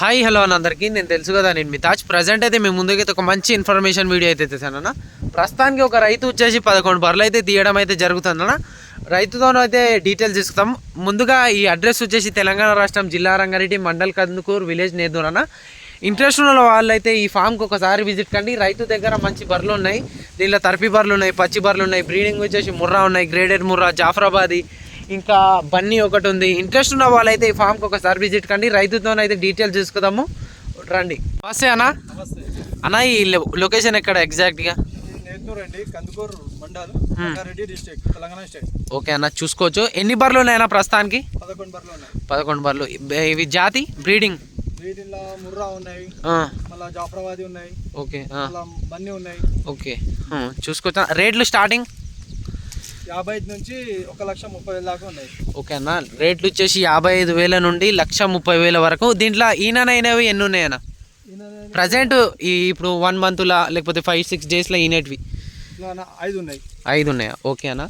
Hi hello అని అందరికీ. నేను తెలుసు కదా నేను మీ తాజ్ ప్రజెంట్ అయితే మేము ముందుకైతే ఒక మంచి ఇన్ఫర్మేషన్ వీడియో అయితే తెచ్చానన్న ప్రస్తుతానికి ఒక రైతు వచ్చేసి పదకొండు బర్రెలు అయితే తీయడం అయితే జరుగుతుందన్న రైతుతోనూ అయితే డీటెయిల్స్ ఇస్తాం ముందుగా ఈ అడ్రస్ వచ్చేసి తెలంగాణ రాష్ట్రం జిల్లా రంగారెడ్డి మండల్ కందుకూరు విలేజ్ నేదూరన్న ఇంట్రెస్ట్ ఉన్న వాళ్ళైతే ఈ ఫామ్కి ఒకసారి విజిట్ కండి. రైతు దగ్గర మంచి బర్రెలు ఉన్నాయి. దీనిలో తరపి బర్రెలు ఉన్నాయి పచ్చి బర్రెలు ఉన్నాయి బ్రీడింగ్ వచ్చేసి ముర్రా ఉన్నాయి గ్రేడెడ్ ముర్రా జాఫరాబాదీ ఇంకా బన్నీ ఒకటి ఉంది. ఇంట్రెస్ట్ ఉన్న వాళ్ళైతే ఈ ఫామ్కి ఒకసారి విజిట్ కండి. రైతుతో అయితే డీటెయిల్స్ చూసుకుందాము. రండి. నమస్తే అన్న. అన్న ఈ లొకేషన్ ఎక్కడ ఎగ్జాక్ట్గా ఓకే అన్న చూసుకోవచ్చు. ఎన్ని బర్రెలు ఉన్నాయన్న ప్రస్తుతానికి? పదకొండు బర్రెలు. ఇవి- జాతి? బ్రీడింగ్? ముర్రా ఉన్నాయి. మళ్ళా జాఫరాబాదీ ఉన్నాయి. ఓకే బన్నీ ఉన్నాయి. ఓకే. చూసుకోవచ్చా. రేట్లు స్టార్టింగ్? యాభై ఐదు నుంచి ఒక లక్ష ముప్పై వేల దాకా ఉన్నాయి. ఓకే అన్న. రేట్లు వచ్చేసి యాభై ఐదు వేల నుండి లక్ష ముప్పై వేల వరకు. దీంట్లో ఈయననైనవి ఎన్ని ఉన్నాయన్న ప్రజెంట్ ఈ ఇప్పుడు వన్ మంత్లా లేకపోతే ఫైవ్ సిక్స్ డేస్లో ఈనేటివి? ఐదు ఉన్నాయి. ఐదు ఉన్నాయా? ఓకే అన్న.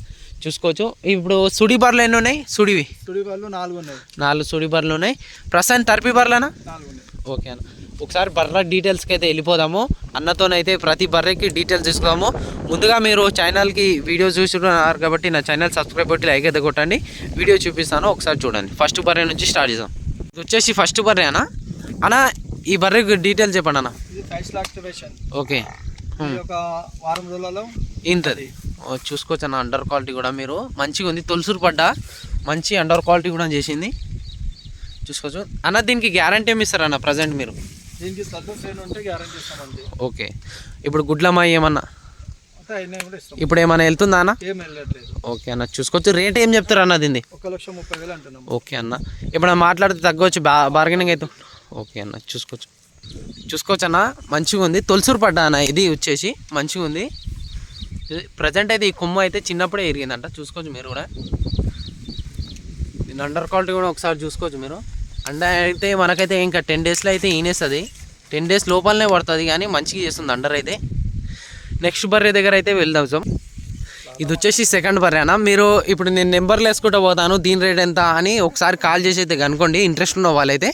చూసుకోవచ్చు. ఇప్పుడు సుడి బర్రెలు ఎన్ని ఉన్నాయి సుడివి? తుడి బర్రెలు నాలుగు ఉన్నాయి. నాలుగు సుడి బర్రెలు ఉన్నాయి. ప్రస్తుతం తరపి బర్రెలనా? ఓకే అన్న. ఒకసారి బర్రె డీటెయిల్స్కి అయితే వెళ్ళిపోదాము. అన్నతోనైతే ప్రతి బర్రెకి డీటెయిల్స్ తీసుకోదాము ముందుగా మీరు ఛానల్కి వీడియో చూస్తున్నారు కాబట్టి నా ఛానల్ సబ్స్క్రైబ్ కొట్టి లైక్ అయితే కొట్టండి. వీడియో చూపిస్తాను ఒకసారి చూడండి. ఫస్ట్ బర్రె నుంచి స్టార్ట్ చేద్దాం. ఇది వచ్చేసి ఫస్ట్ బర్రె అన్న. అన్న ఈ బర్రెకి డీటెయిల్స్ చెప్పండి అన్న. ఓకే. వారం రోజులలో ఇంతది. చూసుకోవచ్చు అన్న అండర్ క్వాలిటీ కూడా మీరు. మంచిగా ఉంది తొలుసురు పడ్డ. మంచి అండర్ క్వాలిటీ కూడా చేసింది. చూసుకోవచ్చు. అన్న దీనికి గ్యారంటీ ఏమి ఇస్తారు అన్న ప్రజెంట్ మీరు? దీనికి శ్రేణి ఉంటే గ్యారంటీ ఇస్తామండి. ఓకే. ఇప్పుడు గుడ్లమ్మ ఏమన్నా? ఇప్పుడు ఏమైనా వెళ్తుందా అన్న? ఓకే అన్న చూసుకోవచ్చు. రేట్ ఏం చెప్తారు అన్న దీన్ని? ఒక లక్ష ముప్పై వేలు అంటున్నాం. ఓకే అన్న. ఇప్పుడు మాట్లాడితే తగ్గవచ్చు బా బార్గెనింగ్ అయితే. ఓకే అన్న చూసుకోవచ్చు. చూసుకోవచ్చు అన్న. మంచిగా ఉంది. తొలసూరు పడ్డా అన్న? ఇది వచ్చేసి మంచిగా ఉంది. ప్రజెంట్ అయితే ఈ కొమ్మ అయితే చిన్నప్పుడే ఎరిగిందంట చూసుకోవచ్చు మీరు కూడా. దీని అండర్ క్వాలిటీ కూడా ఒకసారి చూసుకోవచ్చు మీరు. అండ అయితే మనకైతే ఇంకా టెన్ డేస్లో అయితే ఈనేస్తుంది. టెన్ డేస్ లోపలనే పడుతుంది కానీ మంచిగా చేస్తుంది అండర్ అయితే. నెక్స్ట్ బర్రె దగ్గర అయితే వెళ్దాం సార్ ఇది వచ్చేసి సెకండ్ బర్రె అన్న. మీరు ఇప్పుడు నేను నెంబర్లు వేసుకుంటూ పోతాను. దీని రేట్ ఎంత అని ఒకసారి కాల్ చేసి అయితే కనుకోండి ఇంట్రెస్ట్ ఉన్న వాళ్ళైతే.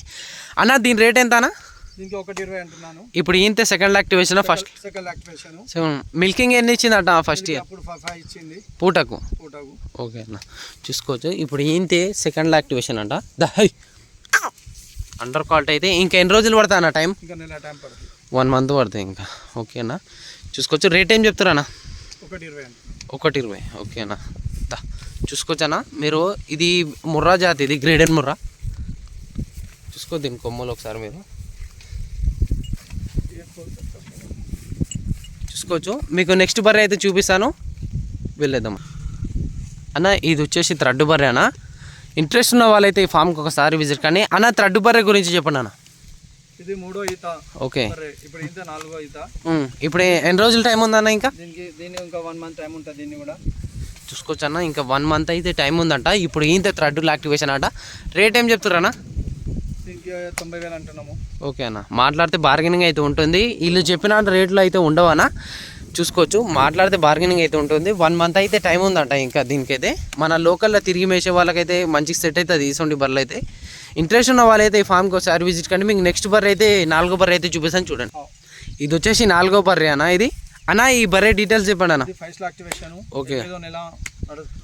అన్న దీని రేట్ ఎంత అన్న? దీనికి ఒకటి ఇరవై అంటున్నాను. ఇప్పుడు ఈంతే second lactation first second lactation so milking ఎన్ని ఇచ్చిందట ఫస్ట్ ఇయర్ ఇచ్చింది. పూటకు? పూటకు. ఓకే అన్న. చూసుకోవచ్చు. ఇప్పుడు ఈంతే సెకండ్ యాక్టివేషన్ అంట. ద హై! అండర్ క్వాలిటీ అయితే ఇంకా ఎన్ని రోజులు పడతా అన్న టైం ఇంకా నెల టైం పడుతుంది. వన్ మంత్ పడుతుంది ఇంకా. ఓకే అన్న. చూసుకోవచ్చు. రేట్ ఏం చెప్తారా అన్న? ఒకటి ఇరవై ఒకటి ఇరవై. ఓకేనా చూసుకోవచ్చనా మీరు ఇది ముర్రా జాతి ఇది గ్రేడెడ్ ముర్రా? చూసుకో దీని కొమ్మలు ఒకసారి మీరు. చూసుకోవచ్చు. మీకు నెక్స్ట్ బర్రె అయితే చూపిస్తాను. వెళ్ళేద్దాం. అన్న ఇది వచ్చేసి థ్రెడ్ బర్రె అన్న. ఇంట్రెస్ట్ ఉన్న వాళ్ళైతే ఈ ఫామ్కి ఒకసారి విజిట్ కానీ అన్న థ్రెడ్ బర్రె గురించి చెప్పండి అన్న ఇది మూడో ఈత. ఓకే. ఇప్పుడు ఈత నాలుగో ఈత. ఇప్పుడు ఎన్ని రోజుల టైం ఉందన్న ఇంకా? దీనికి ఇంకా వన్ మంత్ టైం ఉంటుంది దీన్ని కూడా. చూసుకోవచ్చు అన్న ఇంకా వన్ మంత్ అయితే టైం ఉందంట. ఇప్పుడు ఈంత థ్రెడ్ యాక్టివేషన్ అంట. రేట్ ఏం చెప్తారన్నా దీనికి తొంభై వేలు అంటున్నాము. ఓకే అన్న. మాట్లాడితే బార్గెనింగ్ అయితే ఉంటుంది. వీళ్ళు చెప్పిన రేట్లు అయితే ఉండవనా చూసుకోవచ్చు. మాట్లాడితే బార్గెనింగ్ అయితే ఉంటుంది. వన్ మంత్ అయితే టైం ఉందంట ఇంకా దీనికైతే. మన లోకల్లో తిరిగి మేసే వాళ్ళకైతే మంచిగా సెట్ అవుతుంది ఈసొంటి బర్రెలు అయితే. ఇంట్రెస్ట్ ఉన్న వాళ్ళైతే ఈ ఫామ్కి ఒకసారి విజిట్ కండి. మీకు నెక్స్ట్ బర్రె అయితే నాలుగో బర్రె అయితే చూపిస్తాను చూడండి. ఇది వచ్చేసి నాలుగో బర్రె అన్న ఇది. అన్న ఈ బర్రె డీటెయిల్స్ చెప్పండి అన్న. ఓకే.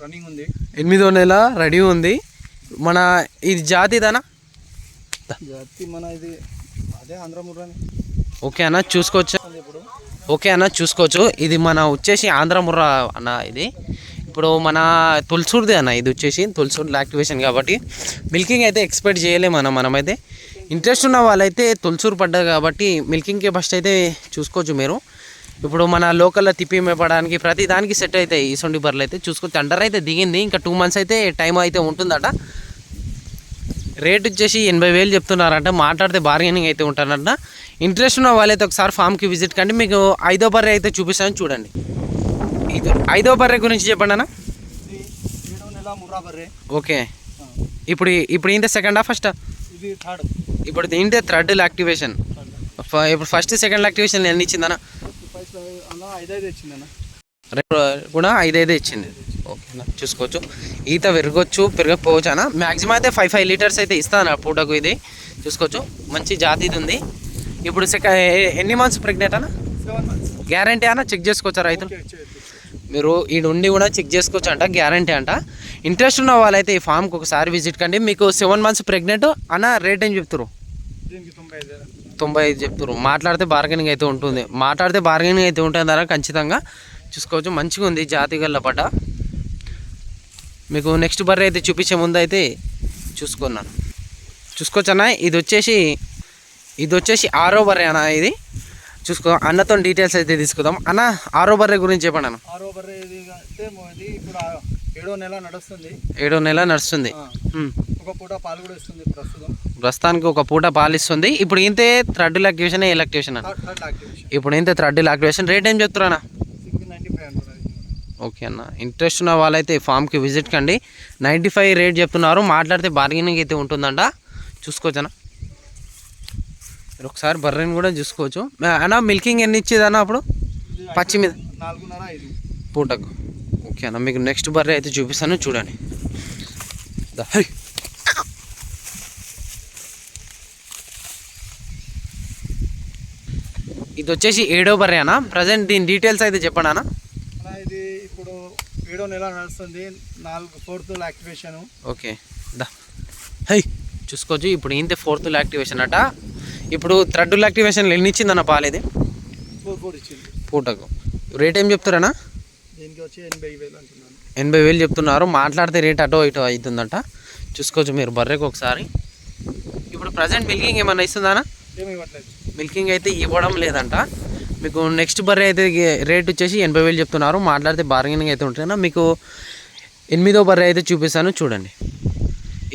రన్నింగ్ ఉంది. ఎనిమిదో నెల రెడీ ఉంది. మన ఇది జాతిదనా జాతి మన ఇది అదే ఆంధ్ర ఓకే అన్న చూసుకోవచ్చు? ఇప్పుడు ఓకే అన్న చూసుకోవచ్చు. ఇది మన వచ్చేసి ఆంధ్ర ముర్రా అన్న ఇది. ఇప్పుడు మన తులసూర్ది అన్న ఇది వచ్చేసి తులసూరు యాక్టివేషన్ కాబట్టి మిల్కింగ్ అయితే ఎక్స్పెక్ట్ చేయలేము అన్న మనమైతే. ఇంట్రెస్ట్ ఉన్న వాళ్ళైతే తులసూరు పడ్డారు కాబట్టి మిల్కింగ్కి ఫస్ట్ అయితే చూసుకోవచ్చు మీరు. ఇప్పుడు మన లోకల్లో తిప్పి మేపడానికి ప్రతి దానికి సెట్ అవుతాయి ఈ సొంటి బర్రెలు అయితే చూసుకోవచ్చు అండర్ అయితే దిగింది. ఇంకా టూ మంత్స్ అయితే టైం అయితే ఉంటుందట. రేట్ వచ్చేసి ఎనభై వేలు చెప్తున్నారంట. మాట్లాడితే బార్గెనింగ్ అయితే ఉంటారంట. ఇంట్రెస్ట్ ఉన్న వాళ్ళైతే ఒకసారి ఫామ్కి విజిట్ కండి. మీకు ఐదో బర్రె అయితే చూపిస్తాను చూడండి. ఇది ఐదో బర్రె గురించి చెప్పండి అన్న. ఓకే. ఇప్పుడు ఇప్పుడు ఏంటి సెకండ్ ఫస్ట్ ఇప్పుడు ఏంటి థర్డ్ యాక్టివేషన్ ఇప్పుడు ఫస్ట్ సెకండ్ యాక్టివేషన్ ఎన్ని ఇచ్చిందన్న? కూడా ఐదైదే ఇచ్చింది. ఓకేనా చూసుకోవచ్చు. ఈత పెరగొచ్చు పెరగకపోవచ్చు అన్న. మ్యాక్సిమం అయితే ఫైవ్ ఫైవ్ లీటర్స్ అయితే ఇస్తాను పూటకు ఇది. చూసుకోవచ్చు. మంచి జాతిది ఉంది. ఇప్పుడు సెక ఎన్ని మంత్స్ ప్రెగ్నెంట్ అన్న? గ్యారంటీ అన్న? చెక్ చేసుకోవచ్చా రైతులు? మీరు ఈ ఉండి కూడా చెక్ చేసుకోవచ్చు అంట గ్యారంటీ అంట. ఇంట్రెస్ట్ ఉన్న వాళ్ళైతే ఈ ఫామ్కి ఒకసారి విజిట్ కండి. మీకు సెవెన్ మంత్స్ ప్రెగ్నెంట్ అన్న రేట్ ఏం చెప్తారు తొంభై ఐదు చెప్తారు మాట్లాడితే బార్గెనింగ్ అయితే ఉంటుంది. మాట్లాడితే బార్గెనింగ్ అయితే ఉంటుంది ధర ఖచ్చితంగా. చూసుకోవచ్చు మంచిగా ఉంది జాతి గల్ల పట మీకు నెక్స్ట్ బర్రె అయితే చూపించే ముందు అయితే చూసుకున్నాను. చూసుకోవచ్చన్నా? ఇది వచ్చేసి ఇది వచ్చేసి ఆరో బర్రె అన్న ఇది. చూసుకో అన్నతో డీటెయిల్స్ అయితే తీసుకుందాం. అన్న ఆరో బర్రె గురించి చెప్పండి అన్న. ఆరో బర్రె అంటే ఇప్పుడు ఏడో నెల నడుస్తుంది. ఏడో నెల నడుస్తుంది. ఒక పూట పాలు కూడా ఇస్తుంది ప్రస్తుతం. ప్రస్తుతానికి ఒక పూట పాలిస్తుంది ఇప్పుడు ఇంతే థర్డ్ లాక్టివేషన్ ఏ లాక్టివేషన్ అన్న? థర్డ్ థర్డ్ యాక్టివేషన్ ఇప్పుడు ఇంతే థర్డ్ లాక్టివేషన్ రేట్ ఏం చెప్తారా సిక్స్ నైంటీ ఫైవ్ అంటున్నారు ఓకే అన్న. ఇంట్రెస్ట్ ఉన్న వాళ్ళైతే ఫామ్కి విజిట్ కండి. నైంటీ ఫైవ్ రేట్ చెప్తున్నారు. మాట్లాడితే బార్గెనింగ్ అయితే ఉంటుందంట. చూసుకోవచ్చనా మీరు ఒకసారి బర్రెని కూడా చూసుకోవచ్చు. అన్న మిల్కింగ్ ఎన్ని ఇచ్చేది అన్న అప్పుడు? పచ్చి మీద. పూటకు. ఓకే అన్న మీకు నెక్స్ట్ బర్రె అయితే చూపిస్తాను. చూడండి. ఇది వచ్చేసి ఏడో బర్రె అన్న. ప్రజెంట్ దీని డీటెయిల్స్ అయితే చెప్పండి అన్న. ఏడో నెల నడుస్తుంది? నాలుగు ఫోర్త్ యాక్టివేషన్ ఓకే. దా. హై చూసుకోవచ్చు ఇప్పుడు ఇంతే ఫోర్త్ యాక్టివేషన్ అట. ఇప్పుడు థర్డ్ యాక్టివేషన్ ఎన్ని ఇచ్చిందన్న పాలేది ఫోర్ ఫోర్ ఇచ్చింది. పూటకు. రేట్ ఏం చెప్తారన్నా దీనికి వచ్చి ఎనభై వేలు అంటున్నాను. ఎనభై వేలు చెప్తున్నారు. మాట్లాడితే రేట్ అటో ఇటో అవుతుందంట చూసుకోవచ్చు మీరు బర్రెకి ఒకసారి. ఇప్పుడు ప్రజెంట్ మిల్కింగ్ ఏమన్నా ఇస్తుందానా? మిల్కింగ్ అయితే ఇవ్వడం లేదంట. మీకు నెక్స్ట్ బర్రె అయితే రేట్ వచ్చేసి ఎనభై వేలు చెప్తున్నారు. మాట్లాడితే బార్గెనింగ్ అయితే ఉంటుందన్న మీకు ఎనిమిదో బర్రె అయితే చూపిస్తాను చూడండి.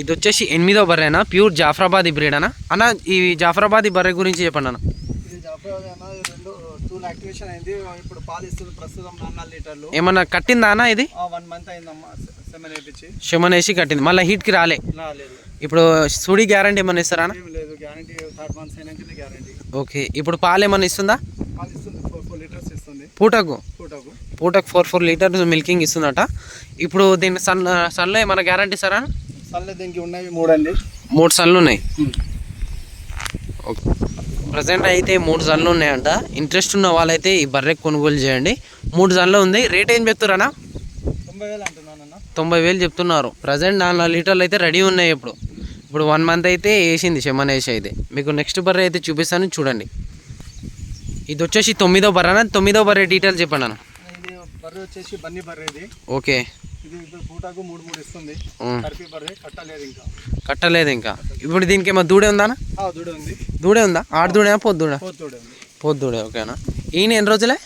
ఇది వచ్చేసి ఎనిమిదో బర్రెనా ప్యూర్ జాఫరాబాదీ బ్రీడ్ అన్న. అన్న ఈ జాఫరాబాదీ బర్రె గురించి చెప్పండి అన్న. ఇది జాఫ్రాబాద్ అన్న. రెండు టూ యాక్టివేషన్ అయింది. ఇప్పుడు పాలు ఇస్తుంది ప్రస్తుతం నాలుగు లీటర్లు. ఏమన్నా కట్టిందా అన్న ఇది? వన్ మంత్ అయిందమ్మా. సెమెన్ వేపించి. షమన్ వేసి కట్టింది. మళ్ళీ హీట్కి రాలే. నా లేదు. ఇప్పుడు సుడి గ్యారంటీ ఏమన్నా ఇస్తారా లేదు. గ్యారంటీ థర్డ్ మంత్స్ అయినాకనే గ్యారంటీ ఓకే. ఇప్పుడు పాలు ఏమన్నా ఇస్తుంది ఫోర్ ఫోర్ లీటర్స్ ఇస్తుంది పూటకు? పూటకు. పూటకు ఫోర్ ఫోర్ లీటర్స్ మిల్కింగ్ ఇస్తుందట. ఇప్పుడు దీని సన్ సన్లో ఏమన్నా గ్యారంటీ అన్న? సర్లే దీనికి ఉన్నవి మూడు అండి మూడు సన్లు ఉన్నాయి? ఓకే ప్రజెంట్ అయితే మూడు జన్లు ఉన్నాయంట. ఇంట్రెస్ట్ ఉన్న వాళ్ళైతే ఈ బర్రె కొనుగోలు చేయండి. మూడు జన్లు ఉంది. రేట్ ఏం చెప్తారన్నా తొంభై వేలు అంటున్నాను అన్న. తొంభై వేలు చెప్తున్నారు. ప్రజెంట్ నాలుగు లీటర్లు అయితే రెడీ ఉన్నాయి ఇప్పుడు. ఇప్పుడు వన్ మంత్ అయితే వేసింది శమన్ వేసి అయితే. మీకు నెక్స్ట్ బర్రె అయితే చూపిస్తాను చూడండి. ఇది వచ్చేసి తొమ్మిదో బర్రెనా తొమ్మిదో బర్రె డీటెయిల్స్ చెప్పండి అన్న. ఇది బర్రె వచ్చేసి బన్నీ బర్రె ఇది. ఓకే. ఇది ఇప్పుడు పూటకు మూడు మూడు ఇస్తుంది. ఉమ్. కరిపి బర్రె కట్టలేదు ఇంకా. కట్టలేదు ఇంకా. ఇప్పుడు దీనికి ఏమో దూడే ఉందా దూడ ఉంది. దూడే ఉందా? ఆడ దూడేనా పొద్దు దూడ పొద్దు దూడే ఓకేనా ఈయన ఎన్ని రోజులే?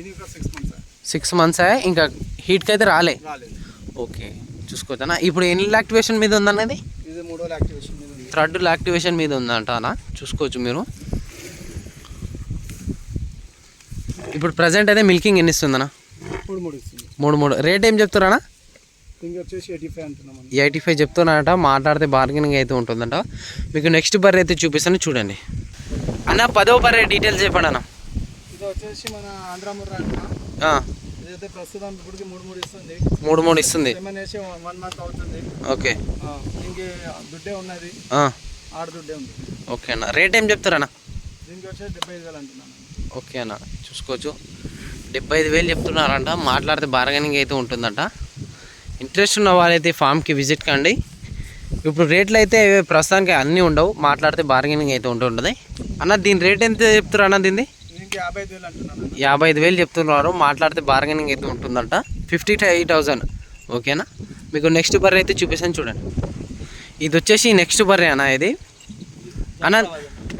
ఇది సిక్స్ మంత్స్ సిక్స్ మంత్స్ అయ్యా ఇంకా హీట్కి అయితే రాలే. ఓకే. చూసుకోవచ్చా ఇప్పుడు ఎన్ని యాక్టివేషన్ మీద ఉందన్నది ఇది? మూడో యాక్టివేషన్ మీద ఉంది. థర్డ్ యాక్టివేషన్ మీద ఉందంట అన్న. చూసుకోవచ్చు మీరు. ఇప్పుడు ప్రజెంట్ అయితే మిల్కింగ్ ఎన్ని ఇస్తుందన్న మూడు మూడు ఇస్తుంది. మూడు మూడు. రేట్ ఏం చెప్తున్నారా వచ్చేసి ఎయిటీ ఫైవ్ చెప్తున్నారట మాట్లాడితే బార్గెనింగ్ అయితే ఉంటుందంట. మీకు నెక్స్ట్ బర్రె అయితే చూపిస్తాను చూడండి. అన్న పదో బర్రె డీటెయిల్స్ చెప్పండి అన్న ఇది వచ్చేసి మన ఆంధ్రముర్ర అంటున్నా ఆ, ఇదైతే ప్రస్తుతం ఇప్పటికి మూడు మూడు ఇస్తుంది. మూడు మూడు ఇస్తుంది. వన్ మంత్ అవుతుంది. ఓకే. దీనికి దుడ్డే ఉన్నది. ఆడ దుడ్డే ఉంది. ఓకే అన్న. రేట్ ఏం చెప్తారన్న? దీనికి వచ్చేసి డెబ్బై ఐదు వేలు అంటున్నాను ఓకే అన్న చూసుకోవచ్చు. డెబ్బై ఐదు వేలు చెప్తున్నారంట. మాట్లాడితే బార్గెనింగ్ అయితే ఉంటుందంట. ఇంట్రెస్ట్ ఉన్న వాళ్ళైతే ఫామ్కి విజిట్ కండి. ఇప్పుడు రేట్లు అయితే ప్రస్తుతానికి అన్నీ ఉండవు. మాట్లాడితే బార్గెనింగ్ అయితే ఉంటుంటుంది అన్న దీని రేట్ ఎంత చెప్తారు అన్న దీన్ని? యాభై ఐదు వేలు చెప్తున్నారు. మాట్లాడితే బార్గెనింగ్ అయితే ఉంటుందంట. ఫిఫ్టీ ఫైవ్ థౌజండ్ ఓకేనా? మీకు నెక్స్ట్ బర్రె అయితే చూపిస్తాను చూడండి. ఇది వచ్చేసి నెక్స్ట్ బర్రె అన్న ఇది. అన్న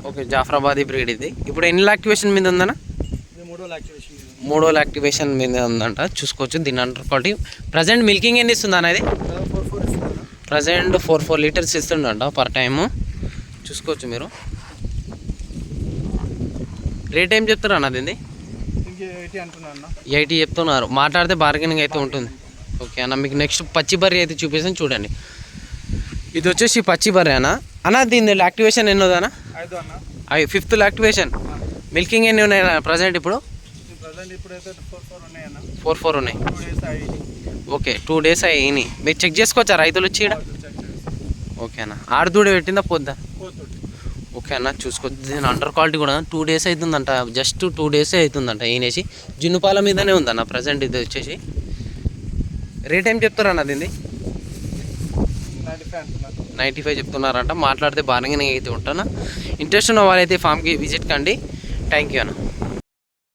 ఓకే జాఫరాబాదీ బ్రీడ్ ఇది. ఇప్పుడు ఎన్ని యాక్టివేషన్ మీద ఉందన్న? మూడో యాక్టివేషన్ మీద ఉంది. మూడో యాక్టివేషన్ మీద ఉందంట. చూసుకోవచ్చు దీని అండర్ క్వాలిటీ. ప్రజెంట్ మిల్కింగ్ ఎన్ని ఇస్తుంది అన్న. ప్రజెంట్ ఫోర్ ఫోర్ లీటర్స్ ఇస్తుండంట పర్ టైము చూసుకోవచ్చు మీరు. రేట్ ఏం చెప్తారు అన్న దీన్ని? ఎయిటీ చెప్తున్నారు. మాట్లాడితే బార్గెనింగ్ అయితే ఉంటుంది. ఓకే అన్న మీకు నెక్స్ట్ పచ్చి బర్రీ అయితే చూపిస్తాను చూడండి. ఇది వచ్చేసి పచ్చి బర్రీ అన్న. అన్న దీని యాక్టివేషన్ ఎన్ని ఉందన్న ఐదు అన్న అవి ఫిఫ్త్ యాక్టివేషన్. మిల్కింగ్ ఎన్ని ఉన్నాయి ప్రజెంట్ ఇప్పుడు? ప్రజెంట్ ఇప్పుడైతే ఫోర్ ఫోర్ ఉన్నాయి అన్న. ఓకే టూ డేస్ అయ్యి మీరు చెక్ చేసుకోవచ్చా రైతులు వచ్చి ఓకే అన్న. ఆడదూడ పెట్టిందా పొద్దా? ఓకే అన్న చూసుకో. దీని అండర్ క్వాలిటీ కూడా టూ డేస్ అవుతుందంట జస్ట్ టూ డేసే అవుతుందంట ఈయనేసి. జున్నుపాల మీదనే ఉందన్న ప్రజెంట్ ఇది వచ్చేసి. రేట్ ఏం చెప్తారన్న దీన్ని? నైంటీ ఫైవ్ చెప్తున్నారంట. మాట్లాడితే బాగానే అయితే ఉంటాను. ఇంట్రెస్ట్ ఉన్న వాళ్ళైతే ఫామ్కి విజిట్ కండి థ్యాంక్ యూ అన్న.